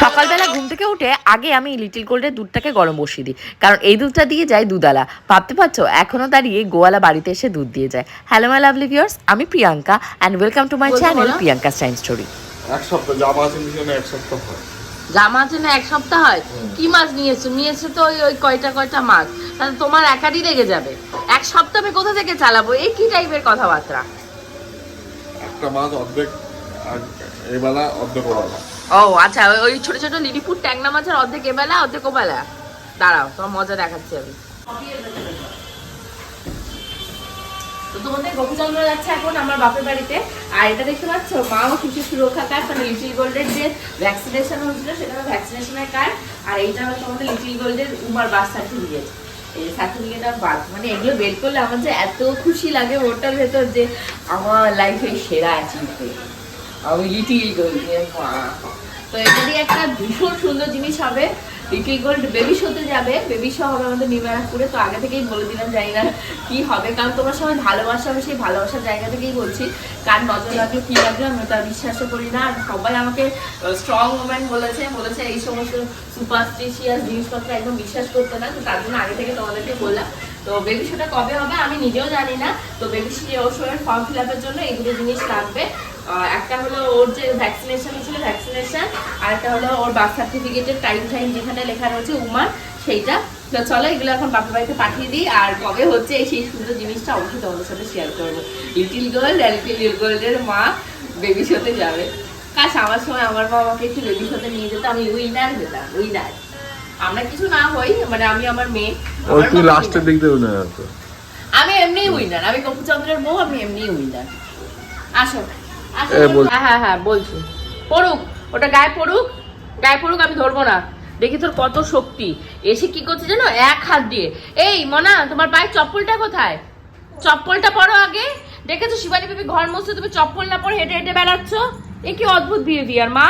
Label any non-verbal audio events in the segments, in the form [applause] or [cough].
সকালবেলা ঘুম থেকে উঠে আগে আমি লিটিল গোল্ডের দুধটাকে গরম বসিয়ে দিই। কারণ এই দুধটা দিয়ে যায় দুধালা ভাবতে পারছ? এখনও দাঁড়িয়ে গোয়ালা বাড়িতে এসে দুধ দিয়ে যায়। হ্যালো মাই লাভলি ভিউয়ার্স আমি Priyanka and welcome to my channel Priyanka time story এক সপ্তাহ জামা আছে মিশনে এক সপ্তাহ হয়। জামা আছে না এক সপ্তাহ হয়? কি মাছ নিয়ে এসছো নিয়ে এসছো তো ওই ওই কয়টা কয়টা মাছ। তাহলে তোমার একারই লেগে যাবে। এক সপ্তাহে কোথা থেকে চালাবো? এই কি টাইপের কথাবার্তা? একটা মাছ অর্ধেক এবেলা অর্ধেক ওবেলা ও আচ্ছা ওই- ছোট ছোট লিলিপুর ট্যাংনা মাছের অর্ধেক এবেলা অর্ধেক ওবেলা। দাঁড়াও তোমার মজা দেখাচ্ছি আমি। তো তোমাদের গোপীচন্দ্র যাচ্ছে এখন আমার বাপের বাড়িতে। আর এটা দেখতে পাচ্ছ মাও শিশু সুরক্ষা কার্ড মানে লিটিল গোল্ডের যে ভ্যাকসিনেশন হয়েছিল সেটা ভ্যাকসিনেশনের কার্ড আর এইটা লিটিল গোল্ডের উমার সার্টিফিকেট এই সার্টিফিকেট মানে এগুলো বের করলে আমার যে এত খুশি লাগে ওটার ভেতর যে আমার লাইফের সেরা অ্যাচিভমেন্ট আমি লিটিল গোল্ডের মা। তো এটা দিয়ে একটা ভীষণ সুন্দর জিনিস হবে। লিটিল গোল্ড বেবি শোতে যাবে। বেবি শো হবে আমাদের নিউ ব্যারাকপুরে তো আগে থেকেই বলে দিলাম, জানি না কি হবে। কারণ তোমার সবাই ভালোবাসা, আমি সেই ভালোবাসার জায়গা থেকেই বলছি। কার নজর লাগল কি লাগল আমি ওটা বিশ্বাসও করি না। আর সবাই আমাকে স্ট্রং ওম্যান বলেছে। বলেছে এই সমস্ত সুপারস্টিশিয়াস জিনিসপত্র একদম বিশ্বাস করতে না। তো তার জন্য আগে থেকে তোমাদেরকে বললাম। তো বেবি শোটা কবে হবে আমি নিজেও জানি না। তো বেবি শোয়ের ফর্ম ফিল আপের জন্য এগুলো জিনিস লাগবে। একটা হলো ওর যে ভ্যাকসিনেশন ছিল ভ্যাকসিনেশন আর একটা হলো ওর বার্থ সার্টিফিকেটের টাইম টাইম যেখানে লেখা রয়েছে উমার সেইটা। তো চলো এগুলো এখন বাপের বাড়িতে পাঠিয়ে দিই আর কবে হচ্ছে এই সেই সুন্দর জিনিসটা অবশ্যই তোমাদের সাথে শেয়ার করব। লিটিল গার্ল আর লিটিল গার্লের মা বেবি শোতে যাবে। কাজ আমার সময় আমার মা আমাকে একটু বেবি শোতে নিয়ে যেত আমি উইনার যেতাম উইনার আমরা কিছু না হই মানে আমি আমার মেয়ে ওই তুই লাস্টের winner। দিক দিয়ে না আমি এমনি উইনার আমি গোপুচন্দ্রের বউ আমি এমনি উইনার আসো। হ্যাঁ হ্যাঁ হ্যাঁ বলছি। পড়ুক ওটা গায়ে পড়ুক গায়ে পড়ুক আমি ধরবো না। দেখি তোর কত শক্তি। এসে কি করছে জানো? এক হাত দিয়ে। এই মনা তোমার পায়ের চপ্পলটা কোথায়? চপ্পলটা পরো আগে। দেখেছ শিবানী বেবি ঘর মসে তুমি চপ্পল না পরে হেঁটে হেঁটে বেড়াচ্ছ? এ কি অদ্ভুত বিহেভিয়ার মা।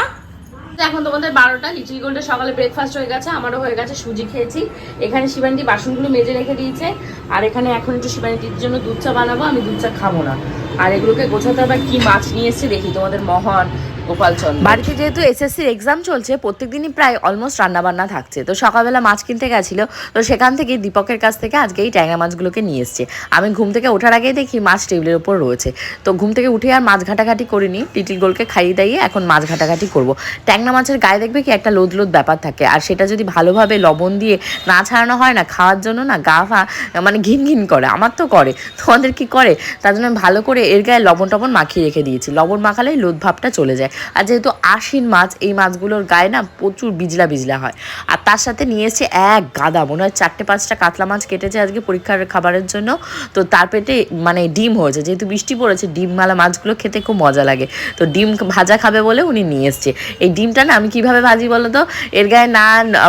এখন তোমাদের বারোটা লিটিল গোল্ডের সকালে ব্রেকফাস্ট হয়ে গেছে, আমারও হয়ে গেছে, সুজি খেয়েছি। এখানে শিবানীদি বাসনগুলো মেজে রেখে দিয়েছে, আর এখানে এখন একটু শিবানীদির জন্য দুধ চা বানাবো, আমি দুধ চা খাব না। আর এগুলোকে গোছাতে আবার কি মাছ নিয়ে এসছে দেখি তোমাদের মহান গোপালচন্দ্র বাড়িতে যেহেতু এসএসসির এক্সাম চলছে, প্রত্যেকদিনই প্রায় অলমোস্ট রান্নাবান্না থাকছে। তো সকালবেলা মাছ কিনতে গেছিল, তো সেখান থেকে দীপকের কাছ থেকে আজকে এই ট্যাংরা মাছগুলোকে নিয়ে এসছে। আমি ঘুম থেকে ওঠার আগেই দেখি মাছ টেবিলের উপর রয়েছে। তো ঘুম থেকে উঠে আর মাছ ঘাটাঘাটি করিনি লিটিল গোলকে খাইয়ে দাইয়ে এখন মাছ ঘাটাঘাটি করব। ট্যাংরা মাছের গায়ে দেখবে কি একটা লোদ লোদ ব্যাপার থাকে, আর সেটা যদি ভালোভাবে লবণ দিয়ে না ছাড়ানো হয় না, খাওয়ার জন্য না গা ফা মানে ঘিন ঘিন করে, আমার তো করে তোমাদের কি করে? তার জন্য ভালো করে এর গায়ে লবণ টবণ মাখিয়ে রেখে দিয়েছি। লবণ মাখালেই লোদ ভাবটা চলে যায়। আর যেহেতু আশিন মাছ, এই মাছগুলোর গায়ে না প্রচুর বিজলা বিজলা হয়। আর তার সাথে নিয়ে এসেছে এক গাদা, মনে হয় চারটে পাঁচটা কাতলা মাছ কেটেছে আজকে পরীক্ষার খাবারের জন্য। তো তার পেটে মানে ডিম হয়েছে, যেহেতু বৃষ্টি পড়েছে ডিম মালা মাছগুলো খেতে খুব মজা লাগে। তো ডিম ভাজা খাবে বলে উনি নিয়ে এসছে। এই ডিমটা না আমি কীভাবে ভাজি বলো তো? এর গায়ে না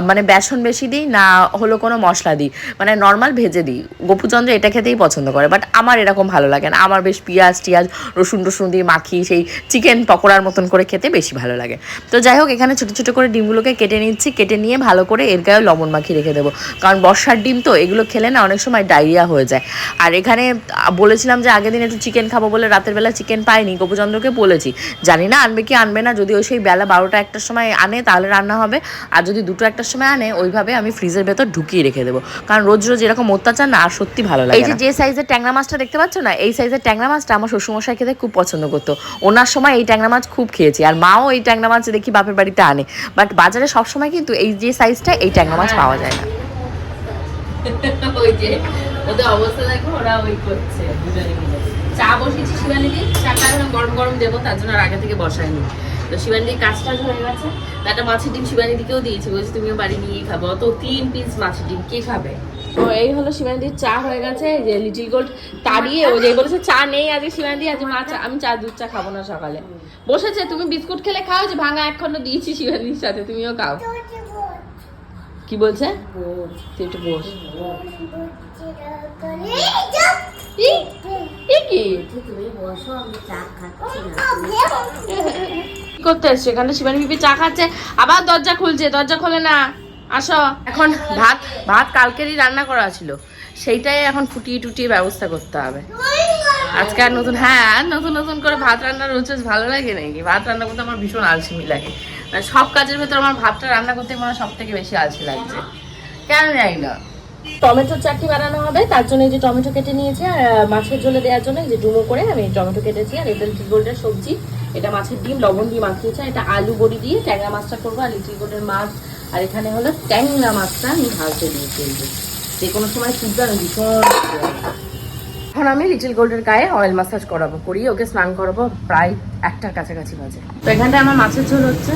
মানে বেসন বেশি দিই, না হলো কোনো মশলা দিই। মানে নর্মাল ভেজে দিই। গোপুচন্দ্র এটা খেতেই পছন্দ করে, বাট আমার এরকম ভালো লাগে না। আমার বেশ পিঁয়াজ টিয়াজ, রসুন টসুন দিয়ে মাখি সেই চিকেন পকোড়ার মতন করে খেতে বেশি ভালো লাগে। তো যাই হোক এখানে ছোটো ছোটো করে ডিমগুলোকে কেটে নিচ্ছি কেটে নিয়ে ভালো করে এর গায়ে লবণ মাখিয়ে রেখে দেবো। কারণ বর্ষার ডিম তো এগুলো খেলে না অনেক সময় ডায়রিয়া হয়ে যায়। আর এখানে বলেছিলাম যে আগের দিন একটু চিকেন খাব বলে রাতের বেলা চিকেন পাইনি গোপুচন্দ্রকে বলেছি। জানি না আনবে কি আনবে না যদি ওই সেই বেলা বারোটা একটার সময় আনে তাহলে রান্না হবে। আর যদি দুটো একটার সময় আনে ওইভাবে আমি ফ্রিজের ভেতর ঢুকিয়ে রেখে দেবো। কারণ রোজ রোজ এরকম অত্যাচার না আর সত্যি ভালো লাগে এই যে যে সাইজের ট্যাংরা মাছটা দেখতে পাচ্ছ না এই সাইজের ট্যাংরা মাছটা আমার শ্বশুরমশাই খেতে খুব পছন্দ করতো। ওনার সময় এই ট্যাংরা মাছ খুব খেয়েছি। আর মাও এই ট্যাংরা মাছ দেখি বাপের বাড়িতে আনে। বাট বাজারে সবসময় কিন্তু এই যে সাইজটা এই ট্যাংরা মাছ পাওয়া যায় না। [laughs] ওই চা গরম গরম দেবো, তার জন্য আর আগে থেকে বসাইনি তো হয়ে গেছে। মাছের ডিম শিবানীদিকেও দিয়েছি, বলছি তুমিও বাড়ি নিয়ে খাব। তো তিন পিস মাছের ডিম, কে খাবে? তো এই হলো শিবানীদির চা হয়ে গেছে যে লিটিল গোল্ড তাড়িয়ে ও যে বলেছে চা নেই আজকে শিবানীদি আজ মা চা, আমি চা, দুধ চা খাব না সকালে। বসেছে, তুমি বিস্কুট খেলে খাও, যে ভাঙা এক খন্ড দিয়েছি শিবানীদির সাথে, তুমিও খাও। কি বলছে? তুই একটু বস। করতে এসছো? এখানে শিবানী বিবি চা খাচ্ছে, আবার দরজা খুলছে, দরজা খোলে না। আসো, এখন ভাত ভাত কালকেরই রান্না করা ছিল। সেইটাই এখন ফুটিয়ে টুটিয়ে ব্যবস্থা করতে হবে। আজকে আর নতুন হ্যাঁ নতুন নতুন করে ভাত রান্নার রোচেস ভালো লাগে নাকি? ভাত রান্না করতে আমার ভীষণ আলসেমি লাগে। মানে সব কাজের ভেতর আমার ভাতটা রান্না করতে মনে সব থেকে বেশি আলসি লাগছে। কেন জানি না। টমেটোর চাটনি বানানো হবে, তার জন্য এই যে টমেটো কেটে নিয়েছি, আর মাছের ঝোলে দেওয়ার জন্য এই যে ডুমো করে আমি টমেটো কেটেছি, আর এটা লিটিল গোল্ডের সবজি, এটা মাছের ডিম, লবণ দিয়ে মাখিয়েছি এটা আলু বড়ি দিয়ে ট্যাংরা মাছটা করব, আর লিটিল গোল্ডের মাছ আর এখানে হলো ট্যাংরা মাছটা আমি ভালতে দিয়ে ফেলব যে। কোনো সময় শুদ্ধ আমি ভীষণ এখন আমি লিটিল গোল্ডের গায়ে অয়েল মাসাজ করাবো করিয়ে ওকে স্নান করাবো প্রায় একটার কাছাকাছি বাজে তো এখানটায় আমার মাছের ঝোল হচ্ছে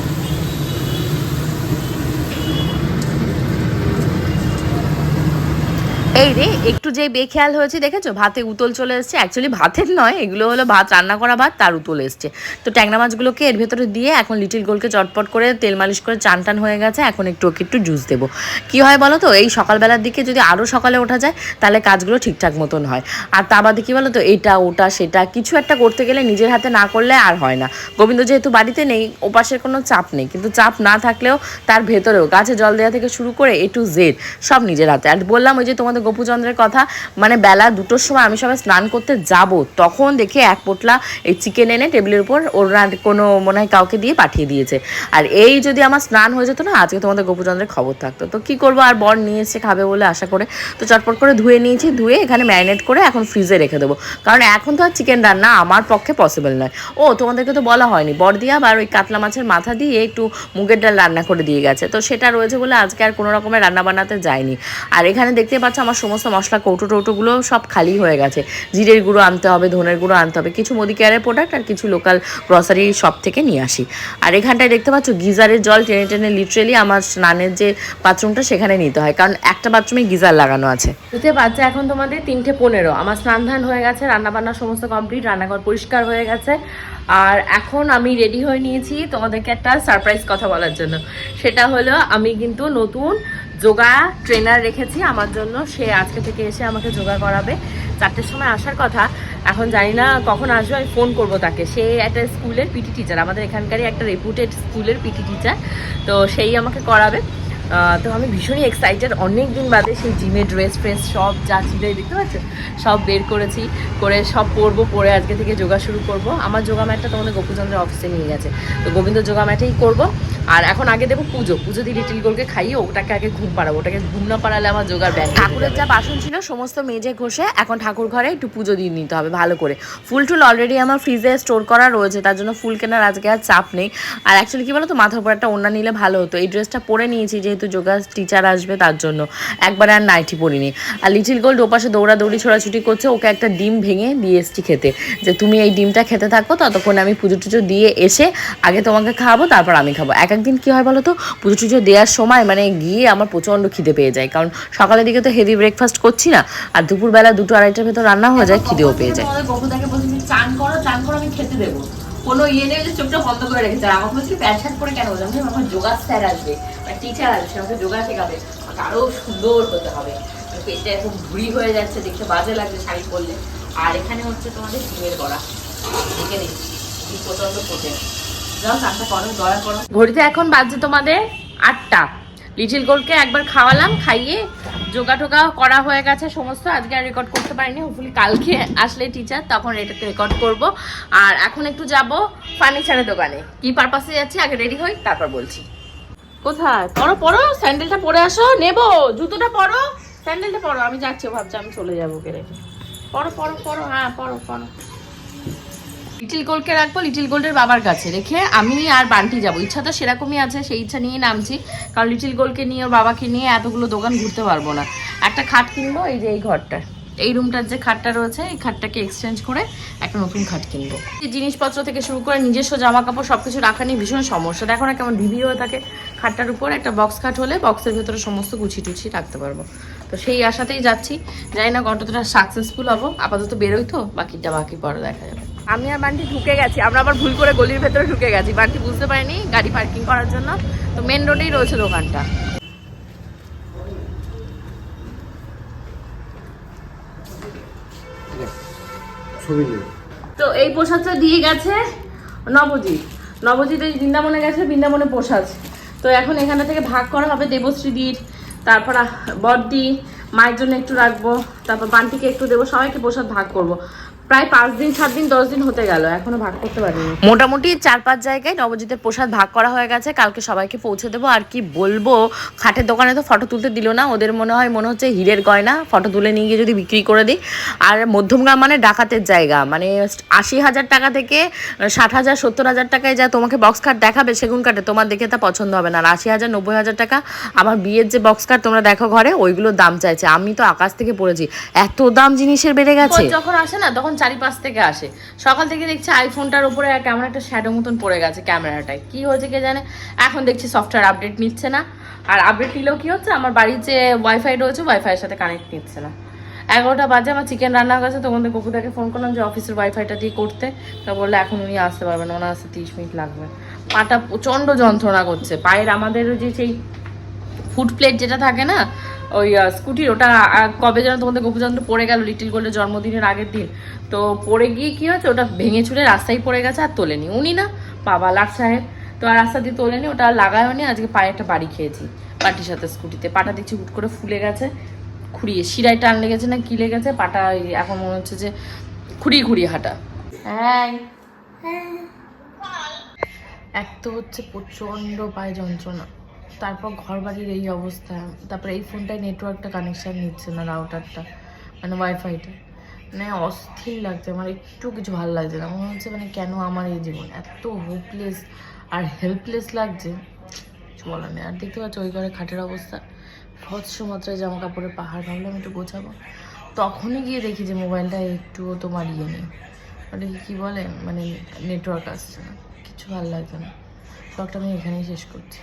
এই রে, একটু যে বেখেয়াল হয়েছে, দেখেছ? ভাতে উতল চলে এসছে। অ্যাকচুয়ালি ভাতের নয়, এগুলো হলো ভাত, রান্না করা ভাত, তার উতল এসছে। তো ট্যাংরা মাছগুলোকে এর ভেতরে দিয়ে এখন লিটিল গোলকে চটপট করে তেল মালিশ করে চান টান হয়ে গেছে, এখন একটু ওকে একটু জুস দেবো। কি হয় বলো তো, এই সকালবেলার দিকে যদি আরও সকালে ওঠা যায়, তাহলে কাজগুলো ঠিকঠাক মতন হয়। আর তা বাদে কি বলো তো, এটা, ওটা, সেটা, কিছু একটা করতে গেলে নিজের হাতে না করলে আর হয় না। গোবিন্দ যেহেতু বাড়িতে নেই, ওপাশের কোনো চাপ নেই, কিন্তু চাপ না থাকলেও তার ভেতরেও, গাছে জল দেওয়া থেকে শুরু করে এ টু জেড সব নিজের হাতে। আর বললাম ওই যে তোমাদের গোপুচন্দ্রের কথা মানে বেলা দুটোর সময় আমি সবাই স্নান করতে যাব, তখন দেখে এক পোটলা এই চিকেন এনে টেবিলের উপর ওরা কোনো মনে হয় কাউকে দিয়ে পাঠিয়ে দিয়েছে। আর এই যদি আমার স্নান হয়ে যেত না, আজকে তোমাদের গোপুচন্দ্রের খবর থাকতো। তো কি করব, আর বর নিয়ে এসে খাবে বলে আশা করে, তো চটপট করে ধুয়ে নিয়েছি, ধুয়ে এখানে ম্যারিনেট করে এখন ফ্রিজে রেখে দেবো। কারণ এখন তো আর চিকেন রান্না আমার পক্ষে পসিবল নয়। ও, তোমাদেরকে তো বলা হয়নি বড়দিয়া আর ওই কাতলা মাছের মাথা দিয়ে একটু মুগের ডাল রান্না করে দিয়ে গেছে। তো সেটা রয়েছে বলে আজকে আর কোনো রকমের রান্না বানাতে যায়নি। আর এখানে দেখতে পাচ্ছ আমার সমস্ত মশলা, কৌটো টৌটোগুলো সব খালি হয়ে গেছে। জিরের গুঁড়ো আনতে হবে, ধনের গুঁড়ো আনতে হবে। কিছু মুদি কেয়ারের প্রোডাক্ট আর কিছু লোকাল গ্রসারি শপ থেকে নিয়ে আসি। আর এখানটায় দেখতে পাচ্ছ, গিজারের জল টেনে টেনে লিটারেলি আমার স্নানের যে বাথরুমটা সেখানে নিতে হয়। কারণ একটা বাথরুমে গিজার লাগানো আছে। বুঝতে পারছে এখন তোমাদের তিনটে পনেরো। আমার স্নান ধান হয়ে গেছে রান্না বান্না সমস্ত কমপ্লিট রান্নাঘর পরিষ্কার হয়ে গেছে। আর এখন আমি রেডি হয়ে নিয়েছি তোমাদেরকে একটা সারপ্রাইজ কথা বলার জন্য। সেটা হলো, আমি কিন্তু নতুন যোগা ট্রেনার রেখেছি আমার জন্য। সে আজকে থেকে এসে আমাকে যোগা করাবে। চারটের সময় আসার কথা। এখন জানি না কখন আসবে, আমি ফোন করব তাকে। সে একটা স্কুলের পিটি টিচার আমাদের এখানকারই একটা রেপুটেড স্কুলের পিটি টিচার তো সেই আমাকে করাবে। তো আমি ভীষণই এক্সাইটেড অনেক দিন বাদে সেই জিমে ড্রেস ফ্রেস সব যা ছিল দেখতে পাচ্ছ? সব বের করেছি, করে সব পরবো, পরে আজকে থেকে যোগা শুরু করব। আমার যোগা ম্যাটটা তোমাদের গোপুচন্দ্রের অফিসে নিয়ে গেছে। তো গোবিন্দ যোগা ম্যাটেই করব। আর এখন আগে দেবো পুজো। পুজো দিয়ে লিটিল গোলকে খাইয়ে ওটাকে আগে ঘুম পাড়াবো। ওটাকে ঘুম না পাড়ালে আমার যোগার ব্যাগ ঠাকুরের যা বাসন ছিল, সমস্ত মেজে ঘষে এখন ঠাকুর ঘরে একটু পুজো দিয়ে নিতে হবে, ভালো করে। ফুল টুল অলরেডি আমার ফ্রিজে স্টোর করা রয়েছে, তার জন্য ফুল কেনার আজকে আর চাপ নেই। আর অ্যাকচুয়ালি কি বলো তো মাথার উপর একটা ওড়না নিলে ভালো হতো। এই ড্রেসটা পরে নিয়েছি যেহেতু যোগা টিচার আসবে তার জন্য একবার আর নাইটি পরিনি আর লিটিল গোল্ড ওপাশে দৌড়াদৌড়ি ছোড়াছুটি করছে ওকে একটা ডিম ভেঙে দিয়ে এসছি খেতে যে তুমি এই ডিমটা খেতে থাকো ততক্ষণ আমি পুজো টুজো দিয়ে এসে আগে তোমাকে খাওয়াবো তারপর আমি খাব এক একদিন কী হয় বলো তো পুজো টুজো দেওয়ার সময় মানে গিয়ে আমার প্রচণ্ড খিদে পেয়ে যায় কারণ সকালের দিকে তো হেভি ব্রেকফাস্ট করছি না আর দুপুরবেলা দুটো আড়াইটার ভেতর রান্না হয়ে যায় খিদেও পেয়ে যায় চান করো চান করো আমি খেতে দেবো কোনো ইয়ে নেই যে চোখটা বন্ধ করে রেখেছে। আর আমাকে বলছি প্যান্ট শার্ট পরে কেন বললাম আমার যোগা স্যার আসবে টিচার আসবে আমাকে যোগা শেখাবে। আমাকে আরও সুন্দর হতে হবে। পেটটা এখন ভুড়ি হয়ে যাচ্ছে দেখতে বাজে লাগছে শাড়ি পরলে। আর এখানে হচ্ছে তোমাদের ডিমের গড়া দেখে নিচ্ছি কি প্রচণ্ড ফোটে যাও চানটা করো, দয়া করো। ঘড়িতে এখন বাজছে তোমাদের আটটা। লিটিল গোলকে একবার খাওয়ালাম, খাইয়ে যোগা টোগা করা হয়ে গেছে সমস্ত। আজকে আর রেকর্ড করতে পারিনি হোপফুলি কালকে আসলে টিচার তখন এটাকে রেকর্ড করব। আর এখন একটু যাব ফার্নিচারের দোকানে। কি পারপাসে যাচ্ছি? আগে রেডি হই, তারপর বলছি। কোথায়? পরো পরো স্যান্ডেলটা পরে আসো, নেব, জুতোটা পরো। স্যান্ডেলটা পরো, আমি যাচ্ছি, ভাবছি আমি চলে যাব ওকে রেখে পরো পরো পরো হ্যাঁ পরো পরো লিটিল গোল্ডকে রাখব লিটিল গোল্ডের বাবার কাছে রেখে আমি আর বান্টি যাব। ইচ্ছা তো সেরকমই আছে, সেই ইচ্ছা নিয়ে নামছি। কারণ লিটিল গোল্ডকে নিয়ে, ওর বাবাকে নিয়ে এতগুলো দোকান ঘুরতে পারব না। একটা খাট কিনবো, এই যে এই ঘরটা। এই রুমটার যে খাটটা রয়েছে, এই খাটটাকে এক্সচেঞ্জ করে একটা নতুন খাট কিনবো। জিনিসপত্র থেকে শুরু করে নিজস্ব জামা কাপড় সব কিছু রাখা নিয়ে ভীষণ সমস্যা। দেখো না কেমন ভিভি হয়ে থাকে খাটটার উপর। একটা বক্স খাট হলে বক্সের ভেতরে সমস্ত গুছি টুছি রাখতে পারব। তো সেই আশাতেই যাচ্ছি। জানি না কতটা সাকসেসফুল হব। আপাতত বেরোই তো, বাকিটা বাকি পরে দেখা যাবে। আমি আর বান্টি ঢুকে গেছি। আমরা আবার ভুল করে গলির ভেতরে ঢুকে গেছি। বান্টি বুঝতে পারিনি গাড়ি পার্কিং করার জন্য। তো মেন রোডেই রয়েছে দোকানটা। তো এই প্রসাদটা দিয়ে গেছে নবজিৎ। নবজিৎ এই বৃন্দাবনে গেছে বৃন্দাবনে প্রসাদ। তো এখন এখানে থেকে ভাগ করা হবে দেবশ্রী দির তারপর বড়দি মায়ের জন্য একটু রাখব তারপর বান্টিকে একটু দেবো সবাইকে প্রসাদ ভাগ করব। প্রায় পাঁচ দিন সাত দিন দশ দিন হতে গেল এখনও ভাগ করতে পারিনি। মোটামুটি চার পাঁচ জায়গায় নবজিতের প্রসাদ ভাগ করা হয়ে গেছে কালকে সবাইকে পৌঁছে দেবো আর কি বলব খাটের দোকানে তো ফটো তুলতে দিল না ওদের মনে হয় মনে হচ্ছে হীরের গয়না ফটো তুলে নিয়ে গিয়ে যদি বিক্রি করে দিই। আর মধ্যমগ্রাম মানে ডাকাতের জায়গা মানে আশি হাজার টাকা থেকে ষাট হাজার সত্তর হাজার টাকায় যা তোমাকে বক্স কার্ড দেখাবে সেগুন কাটে তোমার দেখে তা পছন্দ হবে না। আর আশি হাজার নব্বই হাজার টাকা আমার বিয়ের যে বক্স কার্ড তোমরা দেখো ঘরে ওইগুলোর দাম চাইছে। আমি তো আকাশ থেকে পড়েছি এত দাম জিনিসের বেড়ে গেছে। যখন আসে না তখন চারিপাশ থেকে আসে। সকাল থেকে দেখছি আইফোনটার উপরে কেমন একটা শ্যাডো মতন পড়ে গেছে ক্যামেরাটায়। কি হয়েছে কে জানে? এখন দেখছি সফটওয়্যার আপডেট নিচ্ছে না। আর আপডেট নিলেও কি হচ্ছে? আমার বাড়ির যে ওয়াইফাই রয়েছে ওয়াইফাইয়ের সাথে কানেক্ট নিচ্ছে না। এগারোটা বাজে, আমার চিকেন রান্না গেছে, তো কুকুদাকে ফোন করলাম যে অফিসের ওয়াইফাইটা দিয়ে করতে। তা বললে, এখন উনি আসতে পারবেন ওনার আসতে তিরিশ মিনিট লাগবে। পাটা প্রচণ্ড যন্ত্রণা করছে। পায়ের আমাদের যে সেই ফুড প্লেট যেটা থাকে না ওই স্কুটির ওটা কবে যেন তোমাদের গোপুচন্দ্র পড়ে গেল লিটিল গোল্ডের জন্মদিনের আগের দিন। তো পড়ে গিয়ে কি হয়েছে ওটা ভেঙে চুরে রাস্তায় পড়ে গেছে আর তোলেনি। উনি না বাবা লাট সাহেব তো আর রাস্তা দিয়ে তোলেনি ওটা লাগায়নি আজকে পায়ে একটা বাড়ি খেয়েছি পাটির সাথে স্কুটিতে। পাটা দেখছি হুট করে ফুলে গেছে খুঁড়িয়ে শিরায় টান লেগেছে না কি লেগেছে পাটা ওই এখন মনে হচ্ছে যে খুঁড়িয়ে খুঁড়িয়ে হাঁটা। হ্যাঁ। এক তো হচ্ছে প্রচণ্ড পায়ে যন্ত্রণা। তারপর ঘর বাড়ির এই অবস্থা। তারপরে এই ফোনটায় নেটওয়ার্কটা কানেকশান নিচ্ছে না রাউটারটা মানে ওয়াইফাইটা মানে অস্থির লাগছে, আমার একটু কিছু ভালো লাগছে না। মনে হচ্ছে মানে কেন আমার এই জীবন এত হোপলেস আর হেল্পলেস লাগছে? কিছু বলার নেই। আর দেখতে পাচ্ছ ওই ঘরে খাটের অবস্থা। ভৎস মাত্রায় জামা কাপড়ের পাহাড়, ভাবলাম একটু গোছাবো। তখনই গিয়ে দেখি যে মোবাইলটা একটুও তোমার ইয়ে নেই। ওটাকে কী বলে মানে নেটওয়ার্ক আসছে না। কিছু ভালো লাগছে না। ব্লগটা আমি এখানেই শেষ করছি।